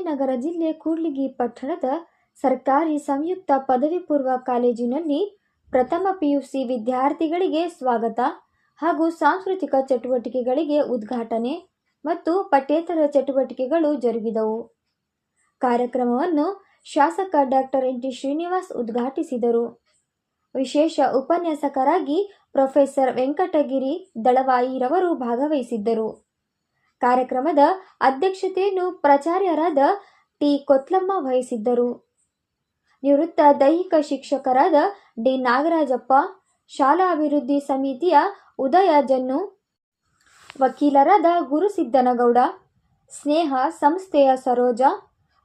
ವಿಜಯನಗರ ಜಿಲ್ಲೆ ಕೂಡ್ಲಿಗಿ ಪಟ್ಟಣದ ಸರ್ಕಾರಿ ಸಂಯುಕ್ತ ಪದವಿ ಪೂರ್ವ ಕಾಲೇಜಿನಲ್ಲಿ ಪ್ರಥಮ ಪಿಯುಸಿ ವಿದ್ಯಾರ್ಥಿಗಳಿಗೆ ಸ್ವಾಗತ ಹಾಗೂ ಸಾಂಸ್ಕೃತಿಕ ಚಟುವಟಿಕೆಗಳಿಗೆ ಉದ್ಘಾಟನೆ ಮತ್ತು ಪಠ್ಯೇತರ ಚಟುವಟಿಕೆಗಳು ಜರುಗಿದವು. ಕಾರ್ಯಕ್ರಮವನ್ನು ಶಾಸಕ ಡಾಕ್ಟರ್ ಎನ್ ಟಿ ಶ್ರೀನಿವಾಸ್ ಉದ್ಘಾಟಿಸಿದರು. ವಿಶೇಷ ಉಪನ್ಯಾಸಕರಾಗಿ ಪ್ರೊಫೆಸರ್ ವೆಂಕಟಗಿರಿ ದಳವಾಯಿರವರು ಭಾಗವಹಿಸಿದ್ದರು. ಕಾರ್ಯಕ್ರಮದ ಅಧ್ಯಕ್ಷತೆಯನ್ನು ಪ್ರಾಚಾರ್ಯರಾದ ಟಿ ಕೊತ್ಲಮ್ಮ ವಹಿಸಿದ್ದರು. ನಿವೃತ್ತ ದೈಹಿಕ ಶಿಕ್ಷಕರಾದ ಡಿ. ನಾಗರಾಜಪ್ಪ, ಶಾಲಾ ಅಭಿವೃದ್ಧಿ ಸಮಿತಿಯ ಉದಯ ಜನ್ನು, ವಕೀಲರಾದ ಗುರುಸಿದ್ದನಗೌಡ ಸ್ನೇಹ ಸಂಸ್ಥೆಯ ಸರೋಜ,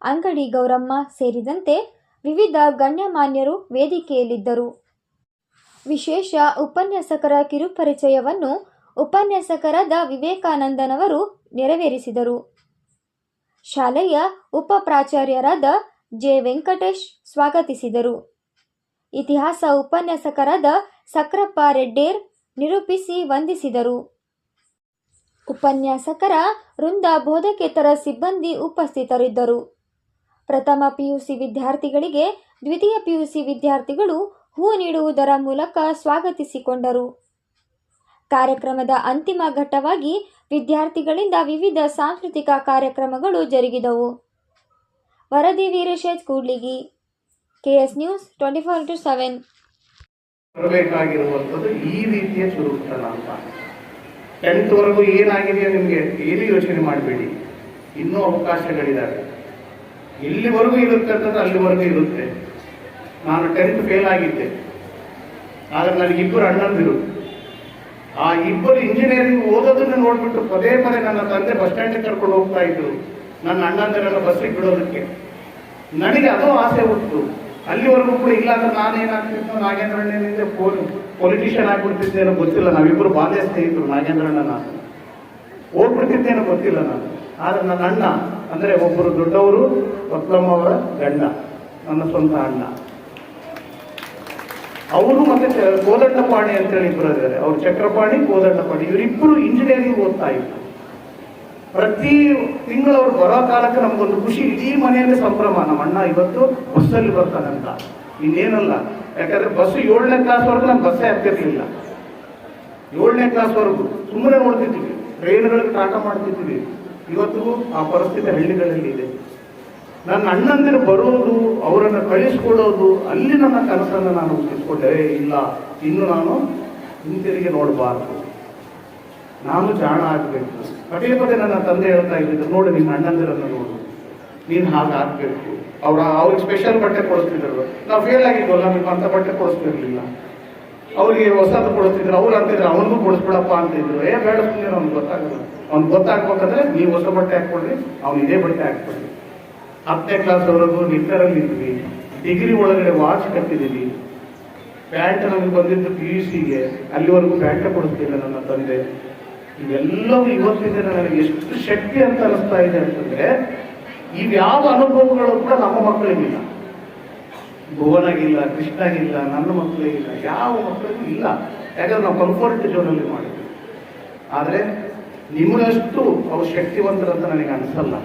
ಅಂಗಡಿ ಗೌರಮ್ಮ ಸೇರಿದಂತೆ ವಿವಿಧ ಗಣ್ಯಮಾನ್ಯರು ವೇದಿಕೆಯಲ್ಲಿದ್ದರು. ವಿಶೇಷ ಉಪನ್ಯಾಸಕರ ಕಿರುಪರಿಚಯವನ್ನು ಉಪನ್ಯಾಸಕರಾದ ವಿವೇಕಾನಂದನವರು ನೆರವೇರಿಸಿದರು. ಶಾಲೆಯ ಉಪ ಪ್ರಾಚಾರ್ಯರಾದ ಜೆ. ವೆಂಕಟೇಶ್ ಸ್ವಾಗತಿಸಿದರು. ಇತಿಹಾಸ ಉಪನ್ಯಾಸಕರಾದ ಸಕ್ರಪ್ಪ ರೆಡ್ಡೇರ್ ನಿರೂಪಿಸಿ ವಂದಿಸಿದರು. ಉಪನ್ಯಾಸಕರ ವೃಂದ ಬೋಧಕೇತರ ಸಿಬ್ಬಂದಿ ಉಪಸ್ಥಿತರಿದ್ದರು. ಪ್ರಥಮ ಪಿಯುಸಿ ವಿದ್ಯಾರ್ಥಿಗಳಿಗೆ ದ್ವಿತೀಯ ಪಿಯುಸಿ ವಿದ್ಯಾರ್ಥಿಗಳು ಹೂ ನೀಡುವುದರ ಮೂಲಕ ಸ್ವಾಗತಿಸಿಕೊಂಡರು. ಕಾರ್ಯಕ್ರಮದ ಅಂತಿಮ ಘಟ್ಟವಾಗಿ ವಿದ್ಯಾರ್ಥಿಗಳಿಂದ ವಿವಿಧ ಸಾಂಸ್ಕೃತಿಕ ಕಾರ್ಯಕ್ರಮಗಳು ಜರುಗಿದವು. ವರದಿ ವೀರಶೇಜ್, Kudligi, KS news twenty four into seven. ಬರಬೇಕಾಗಿರುವಂಥದ್ದು ಈ ರೀತಿಯ ಚುರುಕುತನ ಅಂತ. ಟೆಂತ್ವರೆಗೂ ಏನಾಗಿದೆಯೋ ನಿಮಗೆ ಏನು ಯೋಚನೆ ಮಾಡಬೇಡಿ. ಇನ್ನೂ ಅವಕಾಶಗಳಿದ್ದಾವೆ ಎಲ್ಲಿವರೆಗೂ ಇರುತ್ತೆ ಅಂತಂದ್ರೆ ಅಲ್ಲಿವರೆಗೂ ಇರುತ್ತೆ. ನಾನು ಟೆಂತ್ ಫೇಲ್ ಆಗಿದ್ದೆ. ಆದರೆ ನನಗಿಬ್ಬರು ಅಣ್ಣಂದಿರು. ಆ ಇಬ್ಬರು ಇಂಜಿನಿಯರಿಂಗ್ ಓದೋದನ್ನ ನೋಡ್ಬಿಟ್ಟು ಪದೇ ಪದೇ ನನ್ನ ತಂದೆ ಬಸ್ ಸ್ಟ್ಯಾಂಡ್ ಕರ್ಕೊಂಡು ಹೋಗ್ತಾ ಇದ್ರು. ನನ್ನ ಅಣ್ಣಂದಿರನ್ನ ಬಸ್ಸಿಗೆ ಬಿಡೋದಕ್ಕೆ. ನನಗೆ ಅದು ಆಸೆ ಹುಟ್ಟು ಅಲ್ಲಿವರೆಗೂ ಕೂಡ ಇಲ್ಲ ಅಂದ್ರೆ ನಾನೇನಾಗ್ತಿದ್ನೋ ನಾಗೇಂದ್ರಣ್ಣನಿಂದ ಪೊಲಿಟಿಷಿಯನ್ ಆಗ್ಬಿಡ್ತಿದ್ದೇನೋ ಗೊತ್ತಿಲ್ಲ. ನಾವಿಬ್ಬರು ಬಾಲ್ಯ ಸ್ನೇಹಿತರು ನಾಗೇಂದ್ರಣ್ಣ ನಾನು ಹೋಗ್ಬಿಡ್ತಿದ್ದೇನೋ ಗೊತ್ತಿಲ್ಲ ನಾನು. ಆದ್ರೆ ನನ್ನ ಅಣ್ಣ, ಅಂದ್ರೆ ಒಬ್ಬರು ದೊಡ್ಡವರು ಪತ್ಲಮ್ಮ ಅವರ ಗಂಡ, ನನ್ನ ಸ್ವಂತ ಅಣ್ಣ. ಅವರು ಮತ್ತೆ ಕೋದಂಡಪಾಣಿ ಅಂತೇಳಿ ಇಬ್ಬರು ಇದ್ದಾರೆ. ಅವ್ರು ಚಕ್ರಪಾಣಿ, ಕೋದಂಡಪಾಣಿ. ಇವರಿಬ್ಬರು ಇಂಜಿನಿಯರಿಂಗ್ ಓದ್ತಾ ಇದ್ರು. ಪ್ರತಿ ತಿಂಗಳು ಅವ್ರು ಬರೋ ಕಾಲಕ್ಕೆ ನಮ್ಗೊಂದು ಖುಷಿ, ಇಡೀ ಮನೆಯಲ್ಲಿ ಸಂಭ್ರಮ. ನಮ್ಮ ಅಣ್ಣ ಇವತ್ತು ಬಸ್ಸಲ್ಲಿ ಬರ್ತಾನಂತ ಇನ್ನೇನಲ್ಲ. ಯಾಕಂದ್ರೆ ಬಸ್ ಏಳನೇ ಕ್ಲಾಸ್ವರೆಗೂ ನಾನು ಬಸ್ಸೇ ಹತ್ತಿರಲಿಲ್ಲ ಏಳನೇ ಕ್ಲಾಸ್ವರೆಗೂ ಸುಮ್ಮನೆ ನೋಡ್ತಿದ್ವಿ. ಟ್ರೈನ್ಗಳಿಗೆ ಟಾಟ ಮಾಡ್ತಿದ್ವಿ. ಇವತ್ತು ಆ ಪರಿಸ್ಥಿತಿ ಹಳ್ಳಿಗಳಲ್ಲಿ ಇದೆ. ನನ್ನ ಅಣ್ಣಂದಿರು ಬರೋದು ಅವರನ್ನು ಕಳಿಸ್ಕೊಡೋದು ಅಲ್ಲಿ ನನ್ನ ಕನಸನ್ನು ನಾನು "ಏ, ಇಲ್ಲ ಇನ್ನು ನಾನು ಹಿಂತಿರುಗಿ ನೋಡಬಾರ್ದು. ನಾನು ಜಾಣ ಆಗಬೇಕು. ಪದೇ ಪದೇ ನನ್ನ ತಂದೆ ಹೇಳ್ತಾ ಇದ್ದಿದ್ದು ನೋಡು ನಿನ್ನ ಅಣ್ಣಂದಿರನ್ನು ನೋಡು. ನೀನು ಹಾಗಾಗಬೇಕು ಅವ್ರ ಅವ್ರಿಗೆ ಸ್ಪೆಷಲ್ ಬಟ್ಟೆ ಕೊಡಿಸ್ತಿದ್ರು. ನಾವು ಫೇಲ್ ಆಗಿದ್ವಲ್ಲ ನಿಮ್ಗೆ ಅಂತ ಬಟ್ಟೆ ಕೊಡಿಸ್ತಿರ್ಲಿಲ್ಲ. ಅವ್ರಿಗೆ ಹೊಸದು ಕೊಡಿಸ್ತಿದ್ರು ಅವ್ರು ಅಂತಿದ್ರು ಅವನಿಗೂ ಕೊಡಿಸ್ಬಿಡಪ್ಪ ಅಂತಿದ್ರು. ಏ ಬೇಡ ಸುಮ್ಮನೆ ಅವ್ನಿಗೆ ಗೊತ್ತಾಗಲ್ಲ. ಅವ್ನಿಗೆ ಗೊತ್ತಾಗ್ಬೇಕಂದ್ರೆ ನೀವು ಹೊಸ ಬಟ್ಟೆ ಹಾಕ್ಕೊಡ್ರಿ ಅವ್ನು ಇದೇ ಬಟ್ಟೆ ಹಾಕ್ಕೊಡ್ರಿ. ಹತ್ತನೇ ಕ್ಲಾಸ್ವರೆಗೂ ನಿಟ್ಟರಲ್ಲಿ ಇದ್ವಿ ಡಿಗ್ರಿ ಒಳಗಡೆ ವಾಚ್ ಕಟ್ಟಿದ್ದೀವಿ ಪ್ಯಾಂಟ್ ನನಗೆ ಬಂದಿದ್ದು ಪಿ ಯು ಸಿಗೆ ಅಲ್ಲಿವರೆಗೂ ಪ್ಯಾಂಟ್ ಕೊಡುತ್ತಿಲ್ಲ ನನ್ನ ತಂದೆ. ಇವೆಲ್ಲವೂ ಇವತ್ತಿದೆ ನನಗೆ ಎಷ್ಟು ಶಕ್ತಿ ಅಂತ ಅನಿಸ್ತಾ ಇದೆ ಅಂತಂದ್ರೆ ಇವ್ಯಾವ ಅನುಭವಗಳು ಕೂಡ ನಮ್ಮ ಮಕ್ಕಳಿಗಿಲ್ಲ. ಭುವನಾಗಿಲ್ಲ, ಕೃಷ್ಣಾಗಿಲ್ಲ, ನನ್ನ ಮಕ್ಕಳಿಗಿಲ್ಲ ಯಾವ ಮಕ್ಕಳಿಗೂ ಇಲ್ಲ. ಯಾಕಂದ್ರೆ ನಾವು ಕಂಫರ್ಟ್ ಜೋನಲ್ಲಿ ಮಾಡಿದ್ವಿ ಆದರೆ ನಿಮ್ಮಷ್ಟು ಅವ್ರು ಶಕ್ತಿವಂತರಂತ ನನಗೆ ಅನಿಸಲ್ಲ.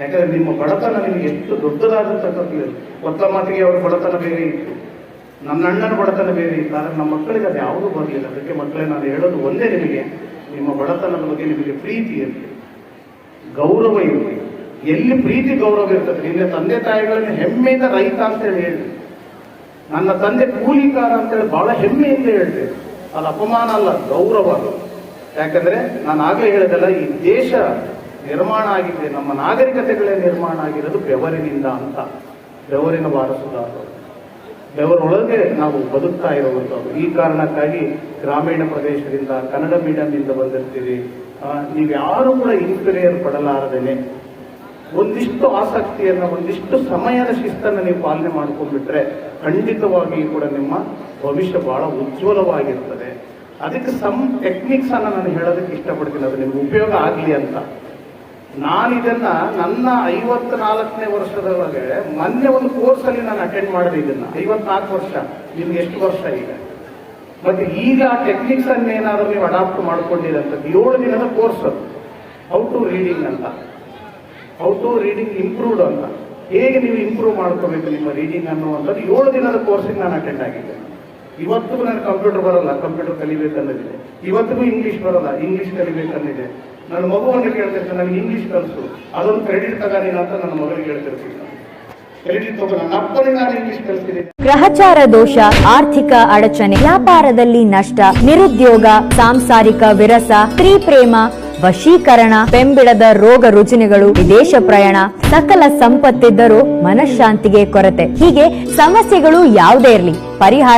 ಯಾಕಂದ್ರೆ ನಿಮ್ಮ ಬಡತನ ನಿಮಗೆ ಎಷ್ಟು ದೊಡ್ಡದಾದಂತಕ್ಕಂಥದ್ದು. ಒತ್ತ ಮಾತಿಗೆ ಅವರ ಬಡತನ ಬೇರೆ ಇತ್ತು. ನನ್ನ ಅಣ್ಣನ ಬಡತನ ಬೇರೆ ಇತ್ತು. ಆದರೆ ನಮ್ಮ ಮಕ್ಕಳಿಗೆ ಅದು ಯಾವುದೂ ಬರಲಿಲ್ಲ. ಅದಕ್ಕೆ ಮಕ್ಕಳೇ ನಾನು ಹೇಳೋದು ಒಂದೇ ನಿಮಗೆ. ನಿಮ್ಮ ಬಡತನದ ಬಗ್ಗೆ ನಿಮಗೆ ಪ್ರೀತಿ ಇರಲಿ. ಗೌರವ ಇರಲಿ. ಎಲ್ಲಿ ಪ್ರೀತಿ ಗೌರವ ಇರ್ತದೆ? ನಿನ್ನ ತಂದೆ ತಾಯಿಗಳನ್ನು ಹೆಮ್ಮೆಯಿಂದ ರೈತ ಅಂತೇಳಿ ಹೇಳಿ ನನ್ನ ತಂದೆ ಕೂಲಿಕಾರ ಅಂತೇಳಿ ಬಹಳ ಹೆಮ್ಮೆಯಿಂದ ಹೇಳಿದೆ. ಅದು ಅಪಮಾನ ಅಲ್ಲ, ಗೌರವ. ಯಾಕಂದ್ರೆ ನಾನು ಆಗಲೇ ಹೇಳಿದಲ್ಲ, ಈ ದೇಶ ನಿರ್ಮಾಣ ಆಗಿದೆ. ನಮ್ಮ ನಾಗರಿಕತೆಗಳೇ ನಿರ್ಮಾಣ ಆಗಿರೋದು ಬೆವರಿನಿಂದ ಅಂತ. ಬೆವರಿನ ವಾರಸುದಾರರು. ಬೆವರೊಳಗೆ ನಾವು ಬದುಕ್ತಾ ಇರುವಂಥದ್ದು. ಈ ಕಾರಣಕ್ಕಾಗಿ ಗ್ರಾಮೀಣ ಪ್ರದೇಶದಿಂದ ಕನ್ನಡ ಮೀಡಿಯಂನಿಂದ ಬಂದಿರ್ತೀವಿ ನೀವು ಯಾರು ಕೂಡ ಇನ್ಸ್ಪಿರಿಯರ್ ಪಡಲಾರದೇನೆ. ಒಂದಿಷ್ಟು ಆಸಕ್ತಿಯನ್ನ, ಒಂದಿಷ್ಟು ಸಮಯದ ಶಿಸ್ತನ್ನು ನೀವು ಪಾಲನೆ ಮಾಡ್ಕೊಂಡ್ಬಿಟ್ರೆ ಖಂಡಿತವಾಗಿಯೂ ಕೂಡ ನಿಮ್ಮ ಭವಿಷ್ಯ ಬಹಳ ಉಜ್ವಲವಾಗಿರ್ತದೆ. ಅದಕ್ಕೆ ಸಮ್ ಟೆಕ್ನಿಕ್ಸನ್ನು ನಾನು ಹೇಳೋದಕ್ಕೆ ಇಷ್ಟಪಡ್ತೀನಿ. ಅದು ನಿಮ್ಗೆ ಉಪಯೋಗ ಆಗಲಿ ಅಂತ. ನಾನು ಇದನ್ನ ನನ್ನ ಐವತ್ನಾಲ್ಕನೇ ವರ್ಷದೊಳಗೆ ಮೊನ್ನೆ ಒಂದು ಕೋರ್ಸ್ ಅಲ್ಲಿ ನಾನು ಅಟೆಂಡ್ ಮಾಡಿದೆ ಇದನ್ನ. ಐವತ್ನಾಲ್ಕು ವರ್ಷ, ನಿಮ್ಗೆ ಎಷ್ಟು ವರ್ಷ ಈಗ? ಮತ್ತೆ ಈಗ ಆ ಟೆಕ್ನಿಕ್ಸ್ ಅನ್ನ ಏನಾದರೂ ನೀವು ಅಡಾಪ್ಟ್ ಮಾಡ್ಕೊಂಡಿರಂತ ಏಳು ದಿನದ ಕೋರ್ಸ್ ಅದು. ಹೌ ಟು ರೀಡಿಂಗ್ ಅಂತ. ಹೌ ಟು ರೀಡಿಂಗ್ ಇಂಪ್ರೂವ್ಡ್ ಅಂತ. ಹೇಗೆ ನೀವು ಇಂಪ್ರೂವ್ ಮಾಡ್ಕೋಬೇಕು ನಿಮ್ಮ ರೀಡಿಂಗ್ ಅನ್ನುವಂಥದ್ದು ಏಳು ದಿನದ ಕೋರ್ಸಿಗೆ ನಾನು ಅಟೆಂಡ್ ಆಗಿದ್ದೆ. ಇವತ್ತಿಗೂ ನನಗೆ ಕಂಪ್ಯೂಟರ್ ಬರಲ್ಲ. ಕಂಪ್ಯೂಟರ್ ಕಲಿಬೇಕನ್ನೋದಿದೆ. ಇವತ್ತಿಗೂ ಇಂಗ್ಲಿಷ್ ಬರಲ್ಲ. ಇಂಗ್ಲಿಷ್ ಕಲಿಬೇಕನ್ನಿದೆ. ನನ್ನ ಮಗುವನ್ನು ಕೇಳ್ತಿರ್ತೀನಿ, ನನಗೆ ಇಂಗ್ಲಿಷ್ ಕಲಿಸು. ಅದೊಂದು ಕ್ರೆಡಿಟ್ ತಗೋಣ ಅಂತ ನನ್ನ ಮಗಳಿಗೆ ಹೇಳ್ತಿರ್ತೀನಿ. ಗ್ರಹಚಾರ ದೋಷ, ಆರ್ಥಿಕ ಅಡಚಣೆ, ವ್ಯಾಪಾರದಲ್ಲಿ ನಷ್ಟ, ನಿರುದ್ಯೋಗ, ಸಾಂಸಾರಿಕ ವಿರಸ, ಸ್ತ್ರೀ ಪ್ರೇಮ, ವಶೀಕರಣ, ಬೆಂಬಿಡದ ರೋಗ ರುಜಿನಗಳು, ವಿದೇಶ ಪ್ರಯಾಣ, ಸಕಲ ಸಂಪತ್ತಿದ್ದರೂ ಮನಃಶಾಂತಿಗೆ ಕೊರತೆ. ಹೀಗೆ ಸಮಸ್ಯೆಗಳು ಯಾವುದೇ ಇರಲಿ. ಪರಿಹಾರ